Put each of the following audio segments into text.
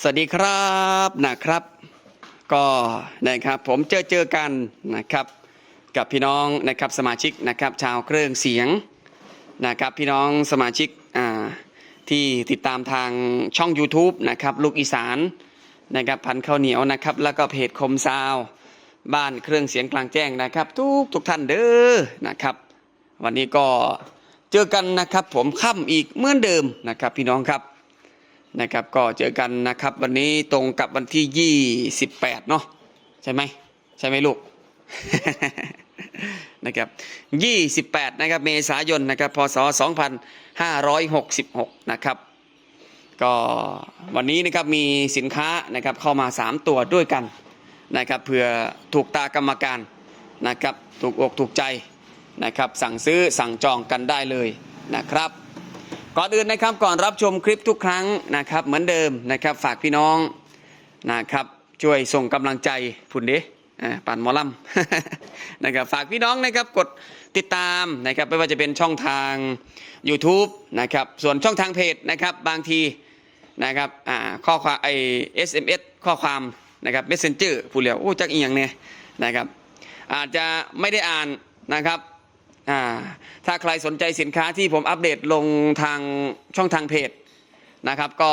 สวัสดีครับนะครับ ก็นะครับผมเจอเจอกันนะครับกับพี่น้องนะครับสมาชิกนะครับชาวเครื่องเสียงนะครับพี่น้องสมาชิกอ่าที่ติดตามทางช่อง YouTube นะครับลูกอีสานนะครับพันข้าวเหนียวนะครับแล้วก็เพจคมซาวบ้านเครื่องเสียงกลางแจ้งนะครับ ทุกทุกท่านเด้อนะครับ วันนี้ก็เจอกันนะครับผมค่ำอีกเหมือนเดิมนะครับพี่น้องครับ นะครับก็เจอกันนะครับ วันนี้ตรงกับวันที่28เนาะใช่ไหมใช่ไหมลูกนะครับ28นะครับเมษายนนะครับพศ2566นะครับก็วันนี้นะครับมีสินค้านะครับเข้ามา 3 ตัวด้วยกันนะครับเพื่อถูกตากรรมการนะครับถูกอกถูกใจนะครับสั่งซื้อสั่งจองกันได้เลยนะครับ ก่อนอื่นนะครับก่อนรับชมคลิปทุกครั้งนะครับเหมือนเดิมนะครับฝากพี่น้องนะครับช่วยส่งกำลังใจพุ่นเด้อ่าปั่นมอลำนะครับฝากพี่น้องนะครับกดติดตามนะครับไม่ว่าจะเป็นช่องทาง YouTube นะครับส่วนช่องทางเพจนะครับบางทีนะครับอ่าข้อความไอ SMS ข้อความนะครับ Messenger ผู้เลียวโอ้จักอีหยังเนี่ยนะครับอาจจะไม่ได้อ่านนะครับ อ่าถ้าใครสนใจสินค้าที่ผมอัปเดตลงทางช่องทางเพจนะครับก็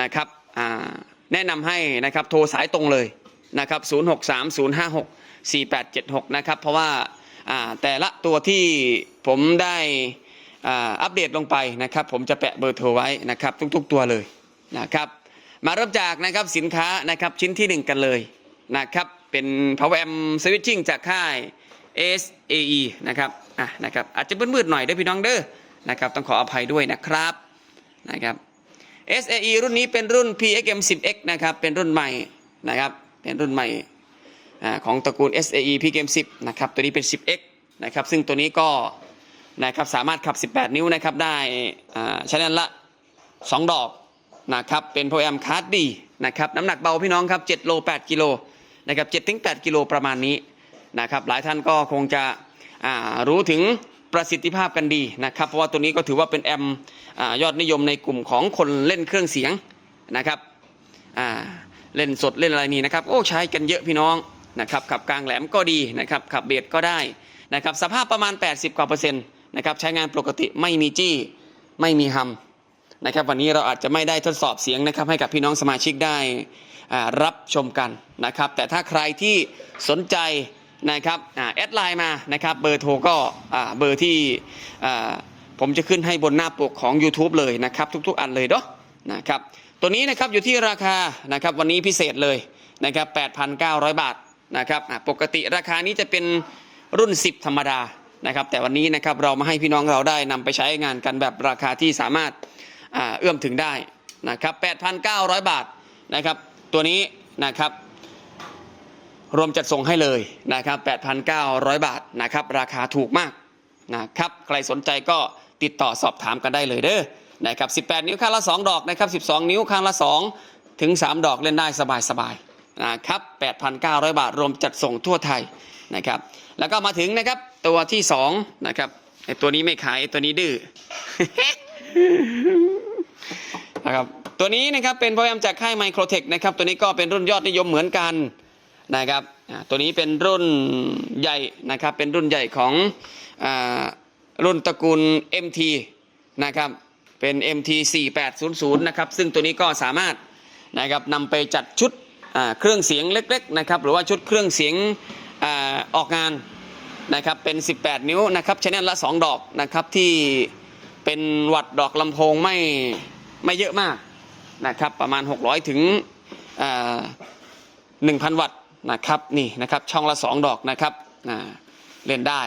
นะครับอ่าแนะนำให้นะครับโทรสายตรงเลยนะครับ0630564876นะครับเพราะว่าอ่าแต่ละตัวที่ผมได้อ่าอัปเดตลงไปนะครับ ผมจะแปะเบอร์โทรไว้นะครับทุกๆ ตัวเลยนะครับ มาเริ่มจากนะครับสินค้านะครับชิ้นที่หนึ่งกันเลยนะครับเป็น power amp switching จากค่าย SAE นะครับอะนะครับอาจจะมืดๆหน่อยเด้อพี่น้องเด้อนะครับต้องขออภัยด้วยนะครับนะครับ SAE รุ่นนี้เป็นรุ่น PXM 10X นะครับเป็นรุ่นใหม่นะครับเป็นรุ่นใหม่อ่าของตระกูล SAE PXM 10นะครับตัวนี้เป็น 10X นะครับซึ่งตัวนี้ก็นะครับสามารถขับ 18 นิ้วนะครับได้อ่าชแนละ 2 ดอกนะครับเป็นโปรแอมคาร์ดดีนะครับน้ำหนักเบาพี่น้องครับ7โล8กิโลนะครับ7ถึง8กิโลประมาณนี้ นะครับ หลายท่านก็คงจะรู้ถึงประสิทธิภาพกันดีนะครับ เพราะว่าตัวนี้ก็ถือว่าเป็นแอมอยอดนิยมในกลุ่มของคนเล่นเครื่องเสียงนะครับเล่นสดเล่นอะไรนี่นะครับโอ้ใช้กันเยอะพี่น้องนะครับขับกลางแหลมก็ดีนะครับขับเบสก็ได้นะครับสภาพประมาณ 80กว่าเปอร์เซ็นต์นะครับใช้งานปกติไม่มีจี้ไม่มีฮัมนะครับวันนี้เราอาจจะไม่ได้ทดสอบเสียงนะครับให้กับพี่น้องสมาชิกได้รับชมกันนะครับแต่ถ้าใครที่สนใจ นะครับแอดไลน์มานะครับเบอร์โทรก็เบอร์ที่ผมจะขึ้นให้บนหน้าปกของ YouTube เลยนะครับ ทุกๆ อันเลยเนาะนะครับตัวนี้นะครับอยู่ที่ราคานะครับวันนี้พิเศษเลยนะครับ8,900 บาทนะครับปกติราคานี้จะเป็นรุ่น 10 ธรรมดานะครับแต่วันนี้นะครับเรามาให้พี่น้องเราได้นำไปใช้งานกันแบบราคาที่สามารถเอื้อมถึงได้นะครับ8,900 บาทนะครับตัวนี้นะครับ รวมจัดส่งให้เลยนะครับ 8,900 บาทนะครับ ราคาถูกมากนะครับ ใครสนใจก็ติดต่อสอบถามกันได้เลยเด้อนะครับ 18 นิ้วข้างละ 2 ดอกนะครับ 12 นิ้วข้างละ 2 ถึง 3 ดอกเล่นได้สบายๆนะครับ 8,900 บาท รวมจัดส่งทั่วไทยนะครับ แล้วก็มาถึงนะครับตัวที่ 2 นะครับไอตัวนี้ไม่ขายไอตัวนี้ดื้อนะครับตัวนี้นะครับเป็นโปรแกรมจากค่ายไมโครเทคนะครับตัวนี้ก็เป็นรุ่นยอดนิยมเหมือนกัน นะครับตัวนี้เป็นรุ่นใหญ่นะครับเป็นรุ่นใหญ่ของอรุ่นตระกูล MT นะครับเป็น MT 4800นะครับซึ่งตัวนี้ก็สามารถนะครับนำไปจัดชุดเครื่องเสียงเล็กๆนะครับหรือว่าชุดเครื่องเสียงอออกงานนะครับเป็น 18 นิ้วนะครับชแนลละ 2 ดอกนะครับที่เป็นวัดดอกลำโพงไม่ไม่เยอะมากนะครับประมาณ 600 ถึงหนึ่งพันวัตต์ นะครับนี่นะครับช่องละ 2 ดอกนะครับเล่นได้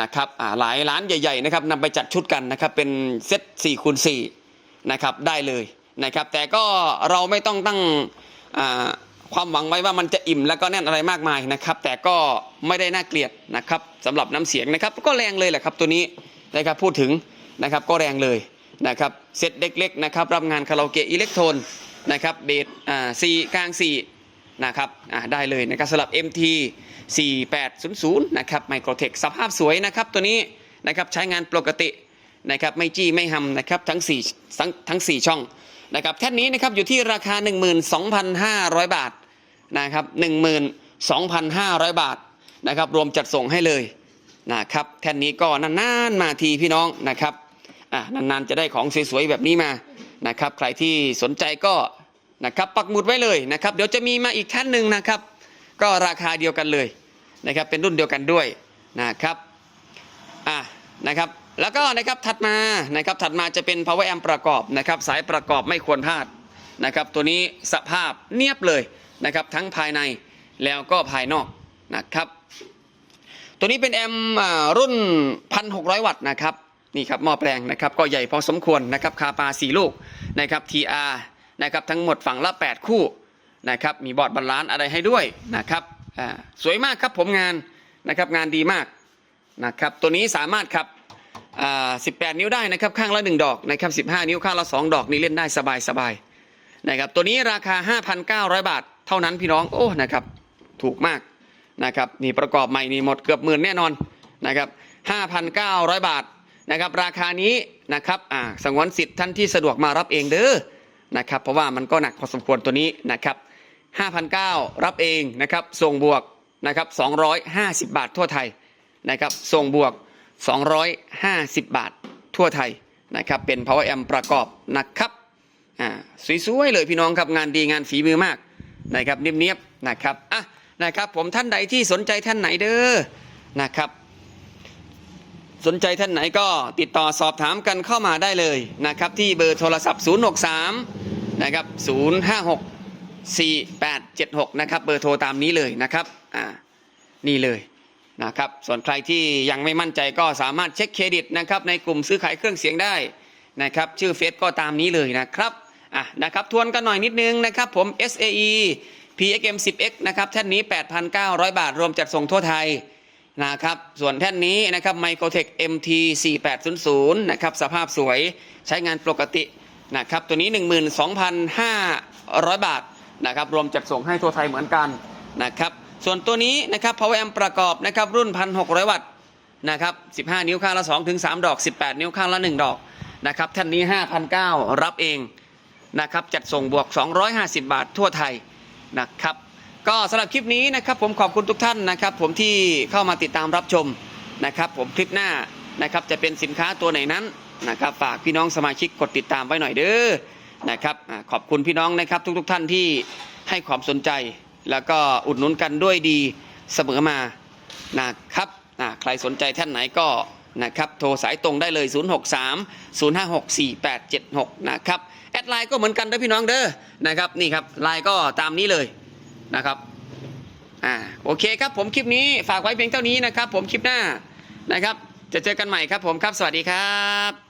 นะครับหลายร้านใหญ่ๆนะครับนำไปจัดชุดกันนะครับเป็นเซต4คูณ4นะครับได้เลยนะครับแต่ก็เราไม่ต้องตั้งความหวังไว้ว่ามันจะอิ่มแล้วก็แน่นอะไรมากมายนะครับแต่ก็ไม่ได้น่าเกลียดนะครับสำหรับน้ำเสียงนะครับก็แรงเลยแหละครับตัวนี้นะครับพูดถึงนะครับก็แรงเลยนะครับเซตเล็กๆนะครับรับงานคาราโอเกะอิเล็กโทนนะครับเบสอ่าสี่กลางสี่ นะครับได้เลยนะครับสำหรับ MT 4800นะครับไมโครเทคสภาพสวยนะครับตัวนี้นะครับใช้งานปกตินะครับไม่จี้ไม่หำนะครับทั้ง4ทั้งทั้ง 4 ช่องนะครับแท่นนี้นะครับอยู่ที่ราคา 12,500 บาทนะครับ12,500 บาทนะครับรวมจัดส่งให้เลยนะครับแท่นนี้ก็นานๆมาทีพี่น้องนะครับอะนานๆจะได้ของสวยๆแบบนี้มานะครับใครที่สนใจก็ นะครับปักหมุดไว้เลยนะครับ เดี๋ยวจะมีมาอีกท่านหนึ่งนะครับ ก็ราคาเดียวกันเลยนะครับเป็นรุ่นเดียวกันด้วยนะครับอะนะครับแล้วก็นะครับถัดมานะครับถัดมาจะเป็น power amp ประกอบนะครับสายประกอบไม่ควรพลาดนะครับตัวนี้สภาพเนียบเลยนะครับทั้งภายในแล้วก็ภายนอกนะครับตัวนี้เป็นแอมรุ่น 1,600 วัตต์นะครับนี่ครับหม้อแปลงนะครับก็ใหญ่พอสมควรนะครับคาปา4ลูกนะครับ TR นะครับทั้งหมดฝั่งละ 8 คู่นะครับมีบอร์ดบาลานซ์อะไรให้ด้วยนะครับสวยมากครับผมงานนะครับงานดีมากนะครับตัวนี้สามารถครับอ่า18 นิ้วได้นะครับข้างละ 1 ดอกนะครับ15 นิ้วข้างละ 2 ดอกนี่เล่นได้สบายสบายนะครับตัวนี้ราคา 5,900 บาท เท่านั้นพี่น้องโอ้นะครับถูกมากนะครับนี่ประกอบใหม่นี่หมดเกือบหมื่นแน่นอนนะครับ5,900 บาทนะครับราคานี้นะครับอ่าสงวนสิทธิ์ท่านที่สะดวกมารับเองเด้อ นะครับ เพราะว่ามันก็หนักพอสมควรตัวนี้นะครับ5,900รับเองนะครับ ส่งบวกนะครับ250 บาททั่วไทยนะครับ ส่งบวก 250 บาททั่วไทยนะครับ เป็น power amp ประกอบนะครับ อ่า สวยๆเลยพี่น้องครับ งานดีงานฝีมือมากนะครับ เนียบๆนะครับ อะ นะครับ ผมท่านใดที่สนใจท่านไหนเด้อ นะครับ สนใจท่านไหนก็ติดต่อสอบถามกันเข้ามาได้เลยนะครับ ที่เบอร์โทรศัพท์ 063 นะครับ 056 4876 นะครับ เบอร์โทรตามนี้เลยนะครับอ่านี่เลยนะครับ ส่วนใครที่ยังไม่มั่นใจก็สามารถเช็คเครดิตนะครับในกลุ่มซื้อขายเครื่องเสียงได้นะครับ ชื่อเฟซก็ตามนี้เลยนะครับอะนะครับทวนกันหน่อยนิดนึงนะครับ ผม SAE PXM 10X นะครับแท่นนี้ 8,900 บาท รวมจัดส่งทั่วไทย นะครับส่วนแท่นนี้นะครับ Microtech MT 4800นะครับสภาพสวยใช้งานปกตินะครับตัวนี้ 12,500 บาทนะครับรวมจัดส่งให้ทั่วไทยเหมือนกันนะครับส่วนตัวนี้นะครับ Power Amp ประกอบนะครับรุ่น 1,600 วัตต์นะครับ15 นิ้วข้างละ2ถึง3ดอก 18 นิ้วข้างละ 1 ดอกนะครับแท่นนี้ 5,900 รับเองนะครับจัดส่งบวก 250 บาททั่วไทยนะครับ ก็สำหรับคลิปนี้นะครับผมขอบคุณทุกท่านนะครับ ผมที่เข้ามาติดตามรับชมนะครับ ผมคลิปหน้านะครับจะเป็นสินค้าตัวไหนนั้นนะครับ ฝากพี่น้องสมาชิกกดติดตามไว้หน่อยเด้อนะครับขอบคุณพี่น้องนะครับ ทุกๆทท่านที่ให้ความสนใจ แล้วก็อุดหนุนกันด้วยดีเสมอมานะครับใครสนใจท่านไหนก็นะครับโทรสายตรงได้เลย 063 056 4876 นะครับ แอดไลน์ก็เหมือนกันเด้อพี่น้องเด้อนะครับนี่ครับไลน์ก็ตามนี้เลย นะครับอ่าโอเคครับผมคลิปนี้ฝากไว้เพียงเท่านี้นะครับ ผมคลิปหน้านะครับ จะเจอกันใหม่ครับผมครับสวัสดีครับ